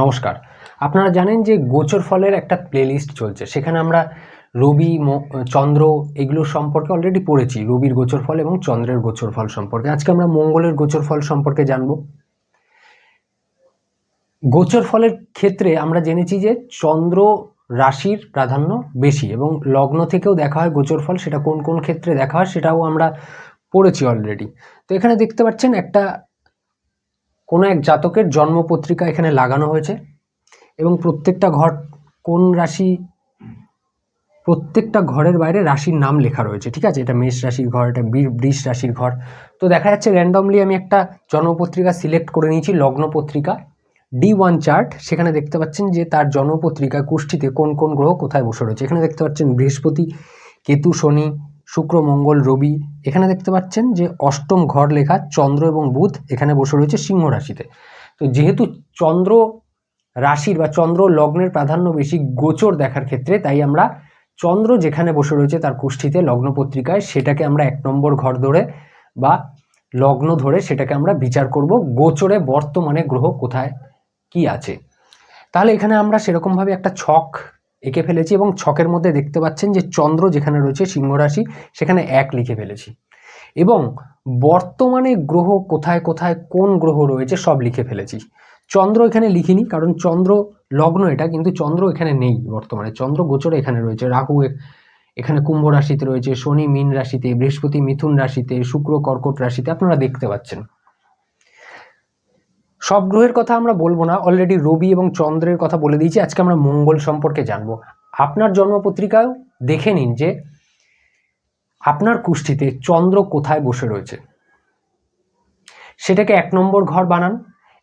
নমস্কার। আপনারা জানেন যে গোচর ফলের একটা প্লেলিস্ট চলছে। সেখানে আমরা রবি চন্দ্র এগুলো সম্পর্কে অলরেডি পড়েছি, রবির গোচর ফল এবং চন্দ্রের গোচর ফল সম্পর্কে। আজকে আমরা মঙ্গলের গোচর ফল সম্পর্কে জানব। গোচর ফলের ক্ষেত্রে আমরা জেনেছি যে চন্দ্র রাশির প্রাধান্য বেশি এবং লগ্ন থেকেও দেখা হয় গোচর ফল, সেটা কোন কোন ক্ষেত্রে দেখা হয় সেটাও আমরা পড়েছি অলরেডি তো এখানে দেখতে পাচ্ছেন একটা কোনো এক জাতকের জন্মপত্রিকা এখানে লাগানো হয়েছে এবং প্রত্যেকটা ঘর কোন রাশি, প্রত্যেকটা ঘরের বাইরে রাশির নাম লেখা রয়েছে, ঠিক আছে? এটা মেষ রাশির ঘর, এটা বৃষ রাশির ঘর। তো দেখা যাচ্ছে র্যান্ডমলি আমি একটা জন্মপত্রিকা সিলেক্ট করে নিয়েছি লগ্ন পত্রিকা ডি ওয়ান চার্ট সেখানে দেখতে পাচ্ছেন যে তার জন্মপত্রিকা কুষ্ঠিতে কোন কোন গ্রহ কোথায় বসে রয়েছে। এখানে দেখতে পাচ্ছেন বৃহস্পতি, কেতু, শনি শুক্র, মঙ্গল, রবি। এখানে দেখতে পাচ্ছেন যে অষ্টম ঘর লেখা চন্দ্র এবং বুধ এখানে বসে রয়েছে সিংহ রাশিতে। তো যেহেতু চন্দ্র রাশির বা চন্দ্র লগ্নের প্রাধান্য বেশি গোচর দেখার ক্ষেত্রে, তাই আমরা চন্দ্র যেখানে বসে রয়েছে তার কুষ্ঠিতে লগ্ন পত্রিকায় সেটাকে আমরা এক নম্বর ঘর ধরে বা লগ্ন ধরে সেটাকে আমরা বিচার করব, গোচরে বর্তমানে গ্রহ কোথায়, কি আছে। তাহলে এখানে আমরা সেরকমভাবে একটা ছক এঁকে ফেলেছি এবং ছকের মধ্যে দেখতে পাচ্ছেন যে চন্দ্র যেখানে রয়েছে, সিংহ রাশি, সেখানে এক লিখে ফেলেছি। এবং বর্তমানে গ্রহ কোথায় কোথায়, কোন গ্রহ রয়েছে সব লিখে ফেলেছি। চন্দ্র এখানে লিখিনি, কারণ চন্দ্র লগ্ন এটা, কিন্তু চন্দ্র এখানে নেই বর্তমানে। চন্দ্র গোচরে এখানে রয়েছে, রাহু এখানে কুম্ভ রাশিতে রয়েছে, শনি মীন রাশিতে, বৃহস্পতি মিথুন রাশিতে, শুক্র কর্কট রাশিতে, আপনারা দেখতে পাচ্ছেন। সব গ্রহের কথা আমরা বলব না। অলরেডি রবি এবং চন্দ্রের কথা বলে দিয়েছি। আজকে আমরা মঙ্গল সম্পর্কে জানব। আপনার জন্মপত্রিকাও দেখে নিন যে আপনার কুষ্ঠিতে চন্দ্র কোথায় বসে রয়েছে। সেটাকে এক নম্বর ঘর বানান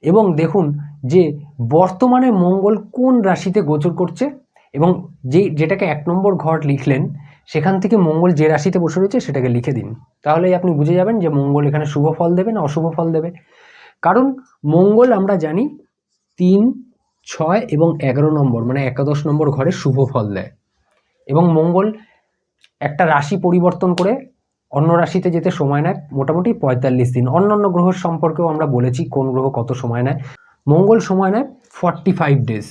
এবং দেখুন যে বর্তমানে মঙ্গল কোন রাশিতে গোচর করছে এবং যে যেটাকে এক নম্বর ঘর লিখলেন, সেখান থেকে মঙ্গল যে রাশিতে বসে রয়েছে সেটাকে লিখে দিন। তাহলেই আপনি বুঝে যাবেন যে মঙ্গল এখানে শুভ ফল দেবে না অশুভ ফল দেবে। কারণ মঙ্গল আমরা জানি তিন, ছয় এবং এগারো নম্বর মানে একাদশ নম্বর ঘরে শুভ ফল দেয়। এবং মঙ্গল একটা রাশি পরিবর্তন করে অন্য রাশিতে যেতে সময় নেয়, মোটামুটি পঁয়তাল্লিশ দিন। অন্যান্য গ্রহের সম্পর্কেও আমরা বলেছি কোন গ্রহ কত সময় নেয়। মঙ্গল সময় নেয় ফর্টি ফাইভ ডেজ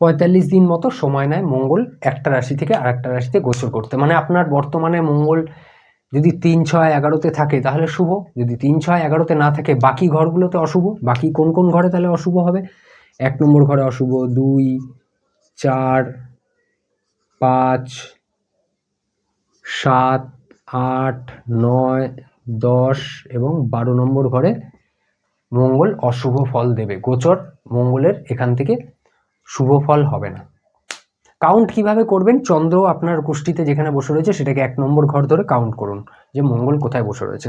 পঁয়তাল্লিশ দিন মতো সময় নেয় মঙ্গল একটা রাশি থেকে আর একটা রাশিতে গোচর করতে। মানে আপনার বর্তমানে মঙ্গল যদি তিন ছয় এগারোতে থাকে তাহলে শুভ। যদি তিন ছয় এগারোতে না থাকে, বাকি ঘরগুলোতে অশুভ। বাকি কোন কোন ঘরে তাহলে অশুভ হবে? এক নম্বর ঘরে অশুভ, দুই, চার, পাঁচ, সাত, আট, নয়, দশ এবং বারো নম্বর ঘরে মঙ্গল অশুভ ফল দেবে। গোচর মঙ্গলের এখান থেকে শুভ ফল হবে না। কাউন্ট কীভাবে করবেন? চন্দ্র আপনার কুষ্টিতে যেখানে বসে রয়েছে, সেটাকে এক নম্বর ঘর ধরে কাউন্ট করুন। যে মঙ্গল কোথায় বসে রয়েছে।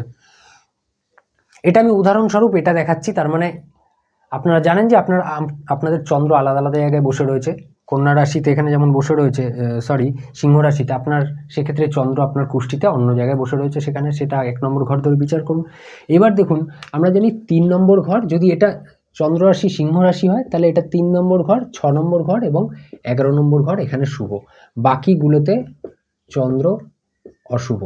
এটা আমি উদাহরণস্বরূপ এটা দেখাচ্ছি, তার মানে আপনারা জানেন যে আপনার আপনাদের চন্দ্র আলাদা আলাদা জায়গায় বসে রয়েছে। কন্যা রাশিতে এখানে যেমন বসে রয়েছে সরি সিংহ রাশিতে আপনার সেক্ষেত্রে চন্দ্র আপনার কুষ্টিতে অন্য জায়গায় বসে রয়েছে, সেখানে সেটা এক নম্বর ঘর ধরে বিচার করুন। এবার দেখুন, আমরা জানি তিন নম্বর ঘর, যদি এটা চন্দ্র রাশি সিংহ রাশি হয়, তাহলে এটা তিন নম্বর ঘর, ছ নম্বর ঘর এবং এগারো নম্বর ঘর এখানে শুভ। বাকিগুলোতে চন্দ্র অশুভ।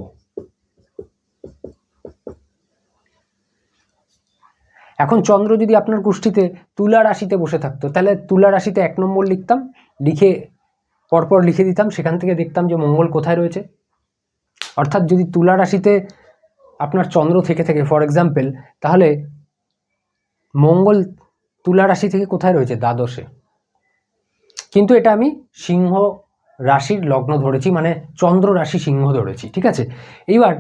এখন চন্দ্র যদি আপনার কুষ্ঠিতে তুলা রাশিতে বসে থাকতো, তাহলে তুলা রাশিতে এক নম্বর লিখতাম, লিখে পরপর লিখে দিতাম, সেখান থেকে দেখতাম যে মঙ্গল কোথায় রয়েছে। অর্থাৎ যদি তুলা রাশিতে আপনার চন্দ্র থেকে থেকে ফর এক্সাম্পল তাহলে মঙ্গল তুলা রাশি থেকে কোথায় রয়েছে? দ্বাদশে। কিন্তু এটা আমি সিংহ রাশির লগ্ন ধরেছি মানে চন্দ্র রাশি সিংহ ধরেছি, ঠিক আছে? এইবার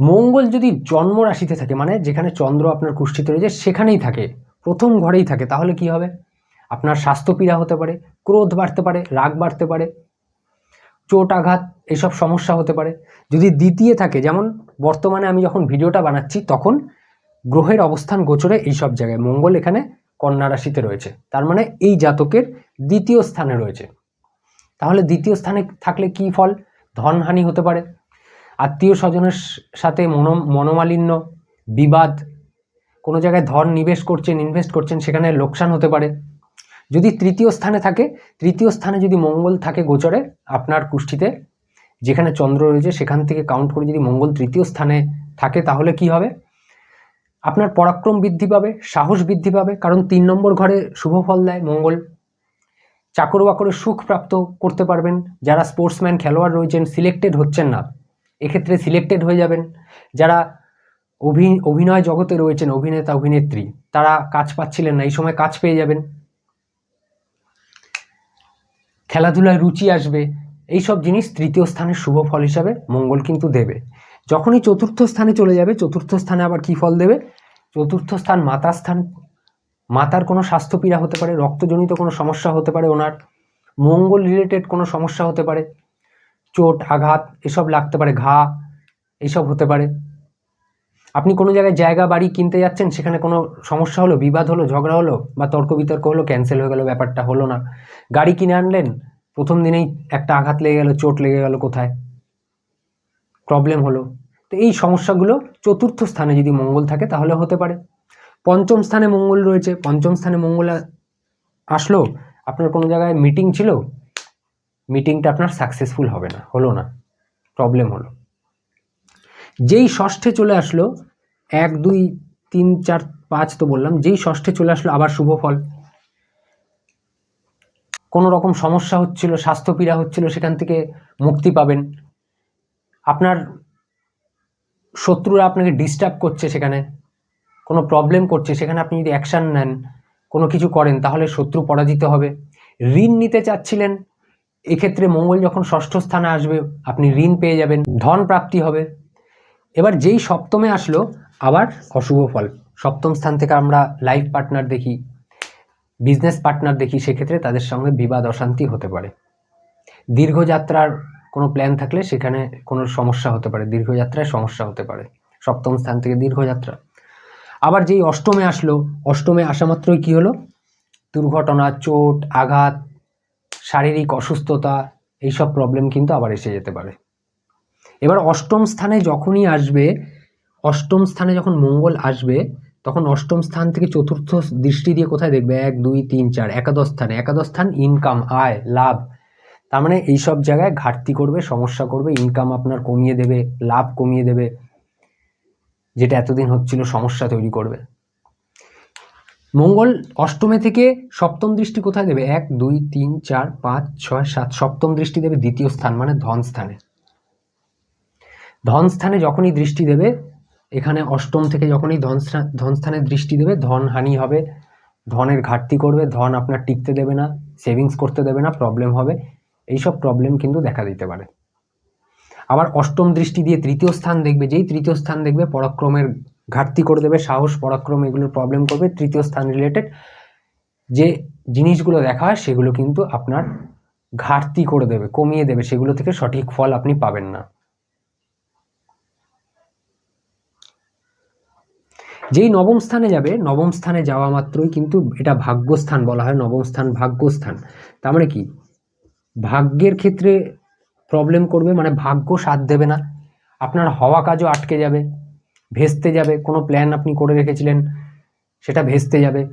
মঙ্গল যদি জন্ম রাশিতে থাকে মানে যেখানে চন্দ্র আপনার কুষ্ঠিতে রয়েছে, সেখানেই থাকে, প্রথম ঘরেই থাকে, তাহলে কি হবে? আপনার স্বাস্থ্যপীড়া হতে পারে, ক্রোধ বাড়তে পারে, রাগ বাড়তে পারে, চোট আঘাত, এসব সমস্যা হতে পারে। যদি দ্বিতীয় থাকে, যেমন বর্তমানে আমি যখন ভিডিওটা বানাচ্ছি, তখন গ্রহের অবস্থান গোচরে এই সব জায়গায়। মঙ্গল এখানে কন্যা রাশিতে রয়েছে। তার মানে এই জাতকের দ্বিতীয় স্থানে রয়েছে। তাহলে দ্বিতীয় স্থানে থাকলে কি ফল? ধনহানি হতে পারে। আত্মীয় স্বজনের সাথে মনো, মনোমালিন্য, বিবাদ, কোনো জায়গায় ধন নিবেশ করছেন ইনভেস্ট করছেন, সেখানে লোকসান হতে পারে। যদি তৃতীয় স্থানে থাকে, তৃতীয় স্থানে যদি মঙ্গল থাকে গোচরে, আপনার কুষ্ঠিতে, যেখানে চন্দ্র রয়েছে, সেখান থেকে কাউন্ট করে যদি মঙ্গল তৃতীয় স্থানে থাকে, তাহলে কি হবে? আপনার পরাক্রম বৃদ্ধি পাবে, সাহস বৃদ্ধি পাবে, কারণ তিন নম্বর ঘরে শুভ ফল দেয় মঙ্গল। চাকর বাকরে সুখ প্রাপ্ত করতে পারবেন, যারা স্পোর্টসম্যান খেলোয়াড় রয়েছেন সিলেক্টেড হচ্ছেন না। এক্ষেত্রে সিলেক্টেড হয়ে যাবেন। যারা অভি, অভিনয় জগতে রয়েছেন, অভিনেতা, অভিনেত্রী, তারা কাজ পাচ্ছিলেন না, এই সময় কাজ পেয়ে যাবেন। খেলাধুলায় রুচি আসবে এই সব জিনিস তৃতীয় স্থানের শুভ ফল হিসাবে মঙ্গল কিন্তু দেবে। যখনই চতুর্থ স্থানে চলে যাবে, চতুর্থ স্থানে আবার কি ফল দেবে? চতুর্থ স্থান মাতা স্থান। মাতার কোনো স্বাস্থ্যপীড়া হতে পারে, রক্তজনিত কোনো সমস্যা হতে পারে ওনার। মঙ্গল রিলেটেড কোনো সমস্যা হতে পারে। চোট, আঘাত, এসব লাগতে পারে, ঘা, এসব হতে পারে। আপনি কোনো জায়গায় জায়গা, বাড়ি কিনতে যাচ্ছেন, সেখানে কোনো সমস্যা হলো, বিবাদ হলো, ঝগড়া হলো, বা তর্ক বিতর্ক হলো ক্যান্সেল হয়ে গেল, ব্যাপারটা হলো না। গাড়ি কিনে আনলেন, প্রথম দিনেই একটা আঘাত লেগে গেল, চোট লেগে গেল কোথায়? প্রবলেম হলো। তো এই সমস্যাগুলো চতুর্থ স্থানে যদি মঙ্গল থাকে তাহলে হতে পারে। পঞ্চম স্থানে মঙ্গল রয়েছে, পঞ্চম স্থানে মঙ্গল আসলো, আপনার কোনো জায়গায় মিটিং ছিল মিটিংটা আপনার সাকসেসফুল হবে না, হলো না প্রবলেম হলো। যেই ষষ্ঠে চলে আসলো, এক, দুই, তিন, চার, পাঁচ তো বললাম, যেই ষষ্ঠে চলে আসলো আবার শুভ ফল। কোনো রকম সমস্যা হচ্ছিল, স্বাস্থ্যপীড়া হচ্ছিল, সেখান থেকে মুক্তি পাবেন। আপনার শত্রুরা আপনাকে ডিস্টার্ব করছে সেখানে, কোনো প্রবলেম করছে, সেখানে আপনি যদি অ্যাকশান নেন, কোনো কিছু করেন, তাহলে শত্রু পরাজিত হবে। ঋণ নিতে চাচ্ছিলেন, এক্ষেত্রে মঙ্গল যখন ষষ্ঠ স্থানে আসবে, আপনি ঋণ পেয়ে যাবেন, ধন প্রাপ্তি হবে। এবার যেই সপ্তমে আসলো, আবার অশুভ ফল। সপ্তম স্থান থেকে আমরা লাইফ পার্টনার দেখি বিজনেস পার্টনার দেখি, সেক্ষেত্রে তাদের সঙ্গে বিবাদ অশান্তি হতে পারে। দীর্ঘযাত্রার কোনো প্ল্যান থাকলে সেখানে কোনো সমস্যা হতে পারে, দীর্ঘযাত্রায় সমস্যা হতে পারে। সপ্তম স্থান থেকে দীর্ঘযাত্রা। আবার যেই অষ্টমে আসলো, অষ্টমে আসা মাত্রই কী হলো? দুর্ঘটনা, চোট, আঘাত, শারীরিক অসুস্থতা, এইসব প্রবলেম কিন্তু আবার এসে যেতে পারে। এবার অষ্টম স্থানে যখনই আসবে, অষ্টম স্থানে যখন মঙ্গল আসবে, তখন অষ্টম স্থান থেকে চতুর্থ দৃষ্টি দিয়ে কোথায় দেখবে? এক, দুই, তিন, চার, একাদশ স্থানে। একাদশ স্থান ইনকাম আয়, লাভ। তার মানে এইসব জায়গায় ঘাটতি করবে, সমস্যা করবে ইনকাম আপনার কমিয়ে দেবে, লাভ কমিয়ে দেবে, যেটা এতদিন হচ্ছিল সমস্যা তৈরি করবে। মঙ্গল অষ্টমে থেকে সপ্তম দৃষ্টি কোথায় দেবে? এক, দুই, তিন, চার, পাঁচ, ছয়, সাত, সপ্তম দৃষ্টি দেবে দ্বিতীয় স্থান মানে ধন স্থানে। ধন স্থানে যখনই দৃষ্টি দেবে, এখানে অষ্টম থেকে যখনই ধন ধন স্থানে দৃষ্টি দেবে, ধন হানি হবে, ধনের ঘাটতি করবে, ধন আপনার টিকতে দেবে না সেভিংস করতে দেবে না প্রবলেম হবে। এইসব প্রবলেম কিন্তু দেখা দিতে পারে। আবার অষ্টম দৃষ্টি দিয়ে তৃতীয় স্থান দেখবে, যেই তৃতীয় স্থান দেখবে পরাক্রমের ঘাটতি করে দেবে, সাহস, পরাক্রম এগুলোর প্রবলেম করবে, তৃতীয় স্থান রিলেটেড যে জিনিসগুলো দেখা হয় সেগুলো কিন্তু আপনার ঘাটতি করে দেবে, কমিয়ে দেবে, সেগুলো থেকে সঠিক ফল আপনি পাবেন না। যেই নবম স্থানে যাবে, নবম স্থানে যাওয়া মাত্রই কিন্তু এটা ভাগ্যস্থান বলা হয়, নবম স্থান ভাগ্যস্থান। তার মানে কি? ভাগ্যের ক্ষেত্রে প্রবলেম করবে মানে ভাগ্য সাথ দেবে না। আপনার হওয়া কাজও আটকে যাবে, ভেস্তে যাবে, কোনো প্ল্যান আপনি করে রেখেছিলেন, সেটা ভেস্তে যাবে।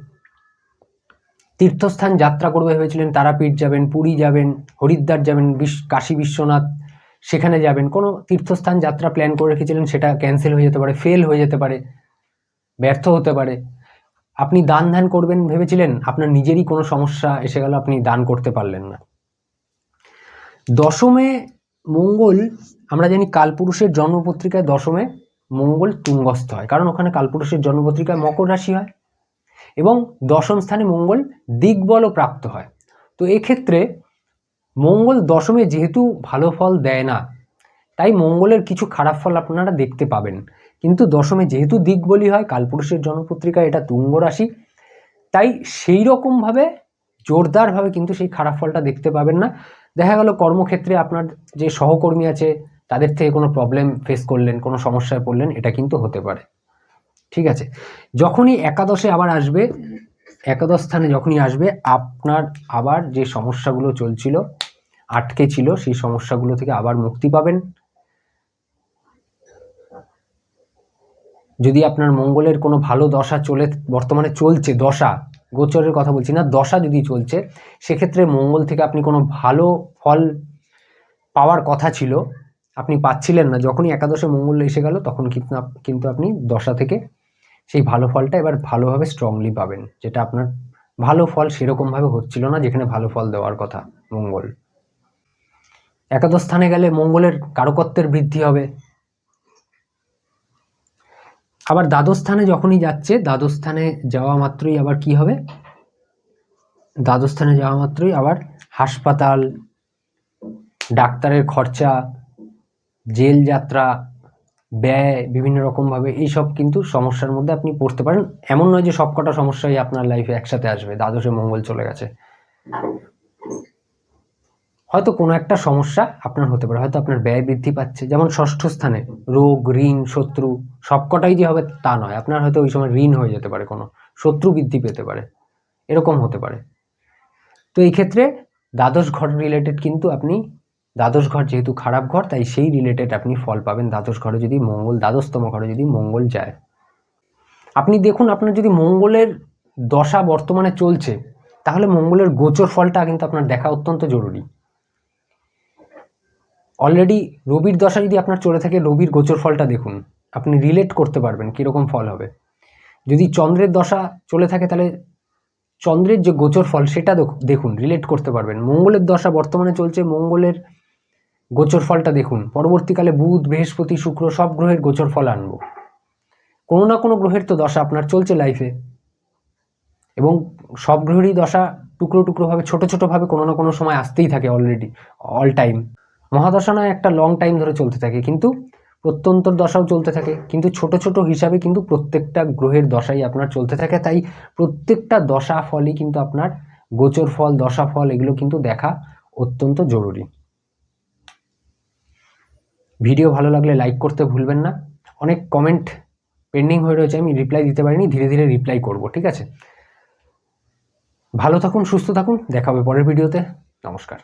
তীর্থস্থান যাত্রা করবে ভেবেছিলেন, তারাপীঠ যাবেন, পুরী যাবেন, হরিদ্বার যাবেন কাশী বিশ্বনাথ, সেখানে যাবেন। কোনো তীর্থস্থান যাত্রা প্ল্যান করে রেখেছিলেন, সেটা ক্যান্সেল হয়ে যেতে পারে ফেল হয়ে যেতে পারে, ব্যর্থ হতে পারে। আপনি দান ধ্যান করবেন ভেবেছিলেন, আপনার নিজেরই কোনো সমস্যা এসে গেল, আপনি দান করতে পারলেন না। দশমে মঙ্গল, আমরা জানি কালপুরুষের জন্মপত্রিকায় দশমে মঙ্গল তুঙ্গস্থ হয়। কারণ ওখানে কালপুরুষের জন্মপত্রিকায় মকর রাশি হয় এবং দশম স্থানে মঙ্গল দিগ্বলও প্রাপ্ত হয়। তো এক্ষেত্রে মঙ্গল দশমে যেহেতু ভালো ফল দেয় না, তাই মঙ্গলের কিছু খারাপ ফল আপনারা দেখতে পাবেন। কিন্তু দশমে যেহেতু দিকবলি হয়, কালপুরুষের জন্মপত্রিকায় এটা তুঙ্গ রাশি, তাই সেই রকমভাবে জোরদারভাবে কিন্তু সেই খারাপ ফলটা দেখতে পাবেন না। দেখা গেল কর্মক্ষেত্রে আপনার যে সহকর্মী আছে, তাদের থেকে কোনো প্রবলেম ফেস করলেন, কোনো সমস্যায় পড়লেন, এটা কিন্তু হতে পারে। ঠিক আছে? যখনই একাদশে আবার আসবে, একাদশ স্থানে যখনই আসবে, আপনার আবার যে সমস্যাগুলো চলছিল, আটকে ছিল, সেই সমস্যাগুলো থেকে আবার মুক্তি পাবেন। যদি আপনার মঙ্গলের কোনো ভালো দশা চলে, বর্তমানে চলছে দশা গোচরের কথা বলছি না, দশা যদি চলছে, সেক্ষেত্রে মঙ্গল থেকে আপনি কোনো ভালো ফল পাওয়ার কথা ছিল, আপনি পাচ্ছিলেন না। যখনই একাদশে মঙ্গল এসে গেল, তখন কিন্তু কিন্তু আপনি দশা থেকে সেই ভালো ফলটা এবার ভালোভাবে স্ট্রংলি পাবেন, যেটা আপনার ভালো ফল সেরকমভাবে হচ্ছিল না, যেখানে ভালো ফল দেওয়ার কথা মঙ্গল। একাদশ স্থানে গেলে মঙ্গলের কারকত্বের বৃদ্ধি হবে। আবার দ্বাদশ স্থানে যখনই যাচ্ছে দ্বাদশ স্থানে যাওয়া মাত্রই আবার কি হবে? দ্বাদশ স্থানে যাওয়া মাত্রই আবার হাসপাতাল, ডাক্তারের খরচা, জেল যাত্রা, ব্যয়, বিভিন্ন রকমভাবে এইসব কিন্তু সমস্যার মধ্যে আপনি পড়তে পারেন। এমন নয় যে সবকটা সমস্যাই আপনার লাইফে একসাথে আসবে, দ্বাদশে মঙ্গল চলে গেছে। হয়তো কোনো একটা সমস্যা আপনার হতে পারে, হয়তো আপনার ব্যয় বৃদ্ধি পাচ্ছে। যেমন ষষ্ঠ স্থানে রোগ, ঋণ, শত্রু সবকটাই যে হবে তা নয়। আপনার হয়তো ওই সময় ঋণ হয়ে যেতে পারে কোনো, শত্রু বৃদ্ধি পেতে পারে। এরকম হতে পারে। তো এই ক্ষেত্রে দ্বাদশ ঘর রিলেটেড কিন্তু আপনি, দ্বাদশ ঘর যেহেতু খারাপ ঘর, তাই সেই রিলেটেড আপনি ফল পাবেন। দ্বাদশ ঘরে যদি মঙ্গল, দ্বাদশতম ঘরে যদি মঙ্গল যায়। আপনি দেখুন, আপনার যদি মঙ্গলের দশা বর্তমানে চলছে, তাহলে মঙ্গলের গোচর ফলটা কিন্তু আপনার দেখা অত্যন্ত জরুরি। অলরেডি রবির দশা যদি আপনার চলে থাকে, রবির গোচর ফলটা দেখুন। আপনি রিলেট করতে পারবেন কীরকম ফল হবে। যদি চন্দ্রের দশা চলে থাকে, তাহলে চন্দ্রের যে গোচর ফল, সেটা দেখ- দেখুন রিলেট করতে পারবেন। মঙ্গলের দশা বর্তমানে চলছে, মঙ্গলের গোচর ফলটা দেখুন। পরবর্তীকালে বুধ, বৃহস্পতি, শুক্র, সব গ্রহের গোচর ফল আনব। কোনো না কোনো গ্রহের তো দশা আপনার চলছে লাইফে এবং সব গ্রহেরই দশা টুকরো টুকরোভাবে, ছোটো ছোটোভাবে কোনো না কোনো সময় আসতেই থাকে অলরেডি অল টাইম মহাদশা নয় একটা লং টাইম ধরে চলতে থাকে, কিন্তু প্রত্যন্তর দশাও চলতে থাকে, কিন্তু ছোট ছোট হিসাবে কিন্তু প্রত্যেকটা গ্রহের দশাই আপনার চলতে থাকে, তাই প্রত্যেকটা দশা ফলই কিন্তু আপনার গোচর ফল, দশা ফল, এগুলো কিন্তু দেখা অত্যন্ত জরুরি। ভিডিও ভালো লাগলে লাইক করতে ভুলবেন না। অনেক কমেন্ট পেন্ডিং হয়ে রয়েছে, আমি রিপ্লাই দিতে পারিনি, ধীরে ধীরে রিপ্লাই করব, ঠিক আছে? ভালো থাকুন, সুস্থ থাকুন দেখা হবে পরের ভিডিওতে নমস্কার।